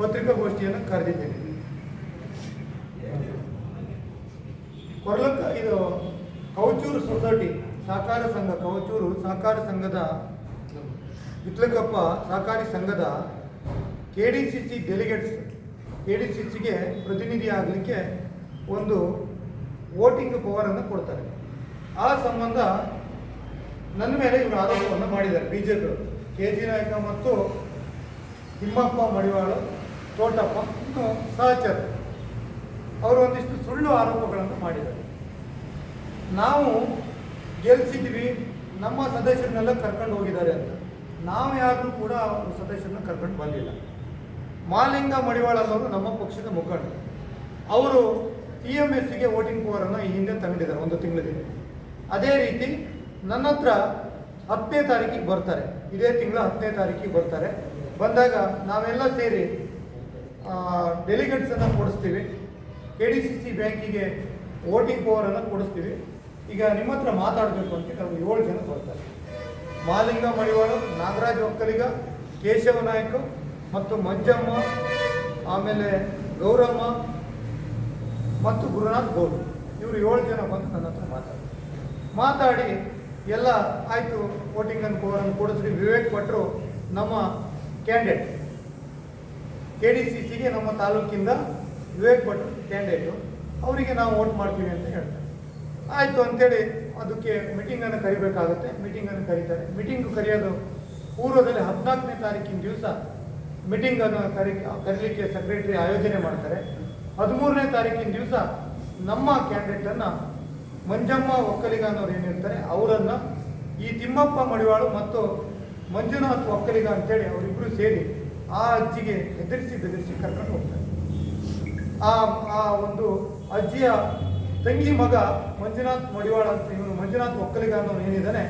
ಪತ್ರಿಕಾಗೋಷ್ಠಿಯನ್ನು ಕರೆದಿದ್ದೇನೆ. ಕೊರಲಕ್ಕ ಇದು ಕೌಚೂರು ಸೊಸೈಟಿ ಸಹಕಾರ ಸಂಘ, ಕೌಚೂರು ಸಹಕಾರ ಸಂಘದ ಇತ್ಲಕಪ್ಪ ಸಹಕಾರಿ ಸಂಘದ K D C C delegates K D C ಸಿಗೆ ಪ್ರತಿನಿಧಿ ಆಗಲಿಕ್ಕೆ ಒಂದು ವೋಟಿಂಗ್ ಪವರನ್ನು ಕೊಡ್ತಾರೆ. ಆ ಸಂಬಂಧ ನನ್ನ ಮೇಲೆ ಇವರು ಆರೋಪವನ್ನು ಮಾಡಿದ್ದಾರೆ. ಬಿ ಜೆ ಪಿಯವರು ಕೆ ಜಿ ನಾಯಕ ಮತ್ತು ತಿಮ್ಮಪ್ಪ ಮಡಿವಾಳು ತೋಟಪ್ಪ, ಇನ್ನು ಸಹಚರ ಅವರು ಒಂದಿಷ್ಟು ಸುಳ್ಳು ಆರೋಪಗಳನ್ನು ಮಾಡಿದ್ದಾರೆ. ನಾವು ಗೆಲ್ಸಿದ್ವಿ ನಮ್ಮ ಸದಸ್ಯರನ್ನೆಲ್ಲ ಕರ್ಕೊಂಡು ಹೋಗಿದ್ದಾರೆ ಅಂತ. ನಾವು ಯಾರನ್ನೂ ಕೂಡ ಅವರು ಸದಸ್ಯರನ್ನ ಕರ್ಕೊಂಡು ಬಂದಿಲ್ಲ. ಮಾಲಿಂಗ ಮಡಿವಾಳ ಅವರು ನಮ್ಮ ಪಕ್ಷದ ಮುಖಂಡರು ಅವರು ಟಿ ಎಂ ಎಸ್ಸಿಗೆ ವೋಟಿಂಗ್ ಪವರನ್ನು ಈ ಹಿಂದೆ ತಗೊಂಡಿದ್ದಾರೆ ಒಂದು ತಿಂಗಳಿಂದ. ಅದೇ ರೀತಿ ನನ್ನ ಹತ್ರ ಹತ್ತನೇ ತಾರೀಕಿಗೆ ಬರ್ತಾರೆ. ಇದೇ ತಿಂಗಳ ಹತ್ತನೇ ತಾರೀಕಿಗೆ ಬರ್ತಾರೆ. ಬಂದಾಗ ನಾವೆಲ್ಲ ಸೇರಿ ಡೆಲಿಗೇಟ್ಸನ್ನು ಕೊಡಿಸ್ತೀವಿ. ಕೆ ಡಿ ಸಿ ಸಿ ಬ್ಯಾಂಕಿಗೆ ವೋಟಿಂಗ್ ಪವರನ್ನು ಕೊಡಿಸ್ತೀವಿ. ಈಗ ನಿಮ್ಮ ಹತ್ರ ಮಾತಾಡಬೇಕು ಅಂತ ನಾವು ಏಳು ಜನ ಬರ್ತಾರೆ. ಮಾಲಿಂಗ ಮಡಿವಾಳು, ನಾಗರಾಜ್ ಒಕ್ಕಲಿಗ, ಕೇಶವ ನಾಯ್ಕ ಮತ್ತು ಮಂಜಮ್ಮ, ಆಮೇಲೆ ಗೌರಮ್ಮ ಮತ್ತು ಗುರುನಾಥ್ ಗೌಡ್ ಇವರು ಏಳು ಜನ ಬಂದು ನನ್ನ ಹತ್ರ ಮಾತಾಡ್ತಾರೆ. ಮಾತಾಡಿ ಎಲ್ಲ ಆಯಿತು ವೋಟಿಂಗ್ ಅನ್ನು ಪವರನ್ನು ಕೊಡಿಸ್ರಿ. ವಿವೇಕ್ ಭಟ್ರು ನಮ್ಮ ಕ್ಯಾಂಡಿಡೇಟ್ ಕೆ ಡಿ ಸಿ ಸಿಗೆ ನಮ್ಮ ತಾಲೂಕಿಂದ ವಿವೇಕ್ ಭಟ್ ಕ್ಯಾಂಡಿಡೇಟು ಅವರಿಗೆ ನಾವು ವೋಟ್ ಮಾಡ್ತೀವಿ ಅಂತ ಹೇಳ್ತಾರೆ. ಆಯಿತು ಅಂತೇಳಿ ಅದಕ್ಕೆ ಮೀಟಿಂಗನ್ನು ಕರಿಬೇಕಾಗುತ್ತೆ. ಮೀಟಿಂಗನ್ನು ಕರೀತಾರೆ. ಮೀಟಿಂಗ್ ಕರೆಯೋದು ಪೂರ್ವದಲ್ಲಿ ಹದಿನಾಲ್ಕನೇ ತಾರೀಕಿನ ದಿವಸ ಮೀಟಿಂಗನ್ನು ಕರಿ, ಕರೀಲಿಕ್ಕೆ ಸೆಕ್ರೆಟರಿ ಆಯೋಜನೆ ಮಾಡ್ತಾರೆ. ಹದಿಮೂರನೇ ತಾರೀಕಿನ ದಿವಸ ನಮ್ಮ ಕ್ಯಾಂಡಿಡೇಟನ್ನು ಮಂಜಮ್ಮ ಒಕ್ಕಲಿಗ ಅನ್ನೋರು ಏನಿರ್ತಾರೆ ಅವರನ್ನು ಈ ತಿಮ್ಮಪ್ಪ ಮಡಿವಾಳು ಮತ್ತು ಮಂಜುನಾಥ್ ಒಕ್ಕಲಿಗ ಅಂತೇಳಿ ಅವರಿಬ್ಬರು ಸೇರಿ ಆ ಅಜ್ಜಿಗೆ ಹೆದರಿಸಿ ಬೆದರಿಸಿ ಕರ್ಕೊಂಡು ಹೋಗ್ತಾರೆ ಆ ಆ ಒಂದು ಅಜ್ಜಿಯ ತಂಗಿ ಮಗ ಮಂಜುನಾಥ್ ಮಡಿವಾಳ ಅಂತ ಇವನು. ಮಂಜುನಾಥ್ ಒಕ್ಕಲಿಗ ಅನ್ನೋನು ಏನಿದ್ದಾನೆ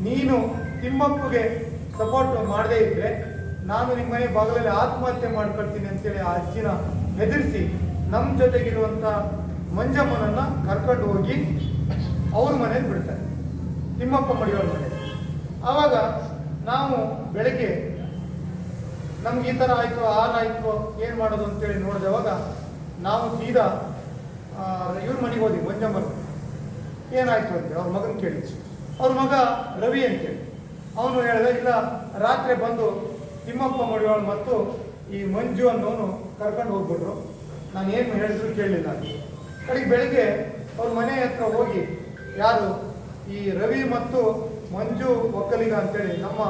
ನೀನು ತಿಮ್ಮಪ್ಪಗೆ ಸಪೋರ್ಟ್ ಮಾಡದೇ ಇದ್ರೆ ನಾನು ನಿಮ್ಮ ಮನೆ ಬಾಗಿಲಲ್ಲಿ ಆತ್ಮಹತ್ಯೆ ಮಾಡ್ಕೊಳ್ತೀನಿ ಅಂತೇಳಿ ಆ ಅಜ್ಜಿನ ಹೆದರಿಸಿ ನಮ್ಮ ಜೊತೆಗಿರುವಂಥ ಮಂಜಮ್ಮನನ್ನು ಕರ್ಕೊಂಡು ಹೋಗಿ ಅವ್ರ ಮನೇಲಿ ಬಿಡ್ತಾರೆ ತಿಮ್ಮಪ್ಪ ಮಡಿವಾಳ ಮನೆ ಆವಾಗ ನಾವು ಬೆಳಗ್ಗೆ ನಮ್ಗೆ ಈ ಥರ ಆಯಿತು ಆರಾಯಿತು ಏನು ಮಾಡೋದು ಅಂತೇಳಿ ನೋಡಿದವಾಗ ನಾವು ಸೀದಾ ಇವ್ರ ಮನೆಗೆ ಹೋದ್ವಿ ಮಂಜಮ್ಮನ ಏನಾಯಿತು ಅಂತೇಳಿ ಅವ್ರ ಮಗನ ಕೇಳಿ. ಅವ್ರ ಮಗ ರವಿ ಅಂತೇಳಿ ಅವನು ಹೇಳಿದ, ಇಲ್ಲ, ರಾತ್ರಿ ಬಂದು ತಿಮ್ಮಪ್ಪ ಮಡಿವಾಳ್ ಮತ್ತು ಈ ಮಂಜು ಅನ್ನೋನು ಕರ್ಕೊಂಡು ಹೋಗ್ಬಿಟ್ರು. ನಾನು ಏನು ಹೇಳಿದ್ರು ಕೇಳಲಿಲ್ಲ ಕಡೆಗೆ ಬೆಳಿಗ್ಗೆ ಅವ್ರ ಮನೆ ಹತ್ರ ಹೋಗಿ, ಯಾರು ಈ ರವಿ ಮತ್ತು ಮಂಜು ಒಕ್ಕಲಿಗ ಅಂತೇಳಿ ನಮ್ಮ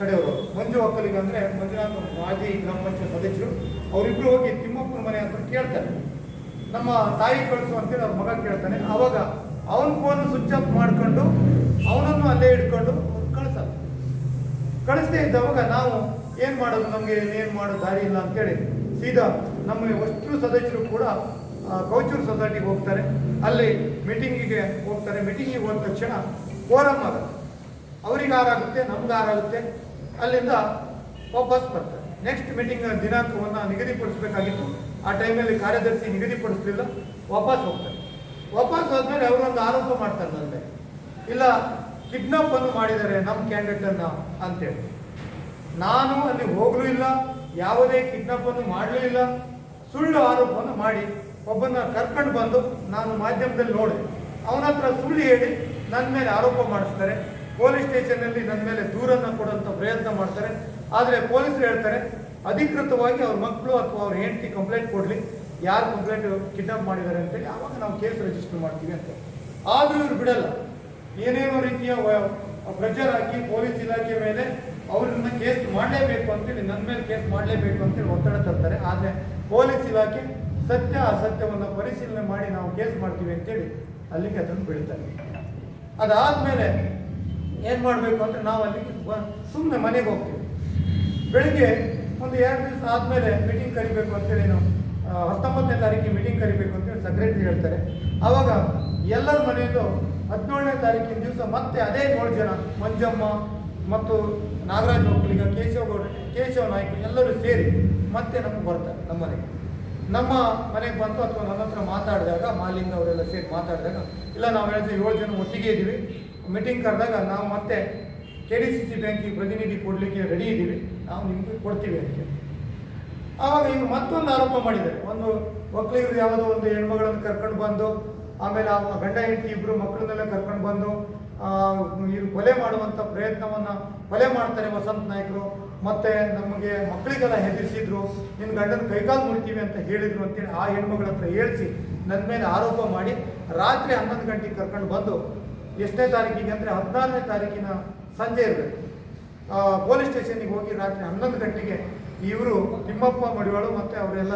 ಕಡೆಯವರು. ಮಂಜು ಒಕ್ಕಲಿಗ ಅಂದ್ರೆ ಮಂಜುನಾಥ್ ಮಾಜಿ ಗ್ರಾಮ ಪಂಚಾಯತ್ ಸದಸ್ಯರು. ಅವರಿಬ್ರು ಹೋಗಿ ತಿಮ್ಮಪ್ಪನ ಮನೆ ಅಂತ ಕೇಳ್ತಾರೆ. ನಮ್ಮ ತಾಯಿ ಕಳಿಸು ಅಂತೇಳಿ ಅವ್ರ ಮಗ ಕೇಳ್ತಾನೆ. ಅವಾಗ ಅವನ ಫೋನ್ ಸ್ವಿಚ್ ಆಫ್ ಮಾಡ್ಕೊಂಡು ಅವನನ್ನು ಅಲ್ಲೇ ಇಟ್ಕೊಂಡು ಕಳಿಸಲ್ಲ ಕಳಿಸದೇ ಇದ್ದವಾಗ ನಾವು ಏನು ಮಾಡೋದು? ನಮಗೆ ಏನು ಮಾಡೋ ದಾರಿ ಇಲ್ಲ ಅಂತೇಳಿ ಸೀದಾ ನಮ್ಮ ಅಷ್ಟು ಸದಸ್ಯರು ಕೂಡ ಕೌಚೂರು ಸೊಸೈಟಿಗೆ ಹೋಗ್ತಾರೆ. ಅಲ್ಲಿ ಮೀಟಿಂಗಿಗೆ ಹೋಗ್ತಾರೆ. ಮೀಟಿಂಗಿಗೆ ಹೋದ ತಕ್ಷಣ ಫೋರಮ್ ಆಗುತ್ತೆ. ಅವ್ರಿಗೆ ಆರಾಗುತ್ತೆ ನಮ್ಗೆ ಅಲ್ಲಿಂದ ವಾಪಸ್ ಬರ್ತಾರೆ. ನೆಕ್ಸ್ಟ್ ಮೀಟಿಂಗ್ ದಿನಾಂಕವನ್ನು ನಿಗದಿಪಡಿಸಬೇಕಾಗಿತ್ತು. ಆ ಟೈಮಲ್ಲಿ ಕಾರ್ಯದರ್ಶಿ ನಿಗದಿಪಡಿಸಲಿಲ್ಲ, ವಾಪಸ್ ಹೋಗ್ತಾರೆ. ವಾಪಸ್ ಹೋದ್ಮೇಲೆ ಅವರೊಂದು ಆರೋಪ ಮಾಡ್ತಾರೆ ನನ್ನ ಇಲ್ಲ ಕಿಡ್ನಾಪ್ ಅನ್ನು ಮಾಡಿದ್ದಾರೆ ನಮ್ಮ ಕ್ಯಾಂಡಿಡೇಟ್ ಅನ್ನ ಅಂತೇಳಿ. ನಾನು ಅಲ್ಲಿ ಹೋಗಲೂ ಇಲ್ಲ, ಯಾವುದೇ ಕಿಡ್ನಾಪ್ ಅನ್ನು ಮಾಡಲೂ ಇಲ್ಲ. ಸುಳ್ಳು ಆರೋಪವನ್ನು ಮಾಡಿ ಒಬ್ಬನ ಕರ್ಕೊಂಡು ಬಂದು ನಾನು ಮಾಧ್ಯಮದಲ್ಲಿ ನೋಡಿದೆ ಅವನ ಹತ್ರ ಸುಳ್ಳು ಹೇಳಿ ನನ್ನ ಮೇಲೆ ಆರೋಪ ಮಾಡಿಸ್ತಾರೆ. ಪೊಲೀಸ್ ಸ್ಟೇಷನ್ನಲ್ಲಿ ನನ್ನ ಮೇಲೆ ದೂರನ್ನು ಕೊಡುವಂಥ ಪ್ರಯತ್ನ ಮಾಡ್ತಾರೆ. ಆದರೆ ಪೊಲೀಸರು ಹೇಳ್ತಾರೆ, ಅಧಿಕೃತವಾಗಿ ಅವ್ರ ಮಕ್ಕಳು ಅಥವಾ ಅವ್ರ ಹೆಂಡತಿ ಕಂಪ್ಲೇಂಟ್ ಕೊಡಲಿ. ಯಾರು ಕಂಪ್ಲೇಂಟ್ ಕಿಡ್ನಾಪ್ ಮಾಡಿದ್ದಾರೆ ಅಂತೇಳಿ ಆವಾಗ ನಾವು ಕೇಸ್ ರಿಜಿಸ್ಟರ್ ಮಾಡ್ತೀವಿ ಅಂತ. ಆದರೂ ಇವ್ರು ಬಿಡಲ್ಲ. ಏನೇನೋ ರೀತಿಯ ಪ್ರೆಷರ್ ಹಾಕಿ ಪೊಲೀಸ್ ಇಲಾಖೆ ಮೇಲೆ ಅವ್ರನ್ನ ಕೇಸ್ ಮಾಡಲೇಬೇಕು ಅಂತೇಳಿ ನನ್ನ ಮೇಲೆ ಕೇಸ್ ಮಾಡಲೇಬೇಕು ಅಂತೇಳಿ ಒತ್ತಡ ತರ್ತಾರೆ. ಆದರೆ ಪೊಲೀಸ್ ಇಲಾಖೆ ಸತ್ಯ ಅಸತ್ಯವನ್ನು ಪರಿಶೀಲನೆ ಮಾಡಿ ನಾವು ಕೇಸ್ ಮಾಡ್ತೀವಿ ಅಂತೇಳಿ ಅಲ್ಲಿಗೆ ಅದನ್ನು ಬಿಡ್ತಾರೆ ಅದಾದಮೇಲೆ ಏನು ಮಾಡಬೇಕು ಅಂದರೆ ನಾವು ಅಲ್ಲಿಗೆ ಸುಮ್ಮನೆ ಮನೆಗೆ ಹೋಗ್ತೀವಿ. ಬೆಳಿಗ್ಗೆ ಒಂದು ಎರಡು ದಿವಸ ಆದಮೇಲೆ ಮೀಟಿಂಗ್ ಕರಿಬೇಕು ಅಂತೇಳಿ ನಾವು ಹತ್ತೊಂಬತ್ತನೇ ತಾರೀಕಿಗೆ ಮೀಟಿಂಗ್ ಕರಿಬೇಕು ಅಂತೇಳಿ ಸೆಕ್ರೆಟರಿ ಹೇಳ್ತಾರೆ. ಆವಾಗ ಎಲ್ಲರ ಮನೆಯಲ್ಲೂ ಹದಿನೇಳನೇ ತಾರೀಕಿನ ದಿವಸ ಮತ್ತೆ ಅದೇ ಏಳು ಜನ, ಮಂಜಮ್ಮ ಮತ್ತು ನಾಗರಾಜ್ ಒಕ್ಕಲಿಗ ಕೇಶವ ಗೌಡ, ಕೇಶವ ನಾಯ್ಕ ಎಲ್ಲರೂ ಸೇರಿ ಮತ್ತೆ ನಮಗೆ ಬರ್ತಾರೆ ನಮ್ಮ ಮನೆಗೆ. ನಮ್ಮ ಮನೆಗೆ ಬಂತು ಅಥವಾ ನನ್ನ ಹತ್ರ ಮಾತಾಡಿದಾಗ ಮಾಲಿಂಗ ಅವರೆಲ್ಲ ಸೇರಿ ಮಾತಾಡಿದಾಗ, ಇಲ್ಲ ನಾವು ಹೇಳಿದ್ವಿ ಏಳು ಜನ ಒಟ್ಟಿಗೆ ಇದ್ದೀವಿ ಮೀಟಿಂಗ್ ಕರೆದಾಗ ನಾವು ಮತ್ತೆ ಕೆ ಡಿ ಸಿ ಸಿ ಬ್ಯಾಂಕಿಗೆ ಪ್ರತಿನಿಧಿ ಕೊಡಲಿಕ್ಕೆ ರೆಡಿ ಇದ್ದೀವಿ. ನಾವು ನಿಮಗೆ ಕೊಡ್ತೀವಿ ಅಂತ ಆವಾಗ ಇವ್ರು ಮತ್ತೊಂದು ಆರೋಪ ಮಾಡಿದ್ದಾರೆ. ಒಂದು ಒಕ್ಕಲಿಗರು ಯಾವುದೋ ಒಂದು ಹೆಣ್ಮಗಳನ್ನು ಕರ್ಕೊಂಡು ಬಂದು, ಆಮೇಲೆ ಆ ಗಂಡ ಹೆಂಡತಿ ಇಬ್ಬರು ಮಕ್ಕಳನ್ನೆಲ್ಲ ಕರ್ಕೊಂಡು ಬಂದು ಇವರು ಇವ್ರು ಕೊಲೆ ಮಾಡುವಂಥ ಪ್ರಯತ್ನವನ್ನು ಕೊಲೆ ಮಾಡ್ತಾರೆ ವಸಂತ ನಾಯಕರು. ಮತ್ತೆ ನಮಗೆ ಮಕ್ಕಳಿಗೆಲ್ಲ ಹೆದರಿಸಿದ್ರು. ನಿನ್ನ ಗಂಡನ ಕೈಕಾಲು ಮುರಿತೀವಿ ಅಂತ ಹೇಳಿದರು ಅಂತೇಳಿ ಆ ಹೆಣ್ಮಗಳ ಹತ್ರ ಹೇಳಿಸಿ ನನ್ನ ಮೇಲೆ ಆರೋಪ ಮಾಡಿ ರಾತ್ರಿ ಹನ್ನೊಂದು ಗಂಟೆಗೆ ಕರ್ಕೊಂಡು ಬಂದು ಎಷ್ಟನೇ ತಾರೀಕಿಗೆ ಅಂದರೆ ಹದಿನಾರನೇ ತಾರೀಕಿನ ಸಂಜೆ ಇರಬೇಕು. ಪೊಲೀಸ್ ಸ್ಟೇಷನ್ಗೆ ಹೋಗಿ ರಾತ್ರಿ ಹನ್ನೊಂದು ಗಂಟೆಗೆ ಇವರು ತಿಮ್ಮಪ್ಪ ಮಡಿವಾಳು ಮತ್ತು ಅವರೆಲ್ಲ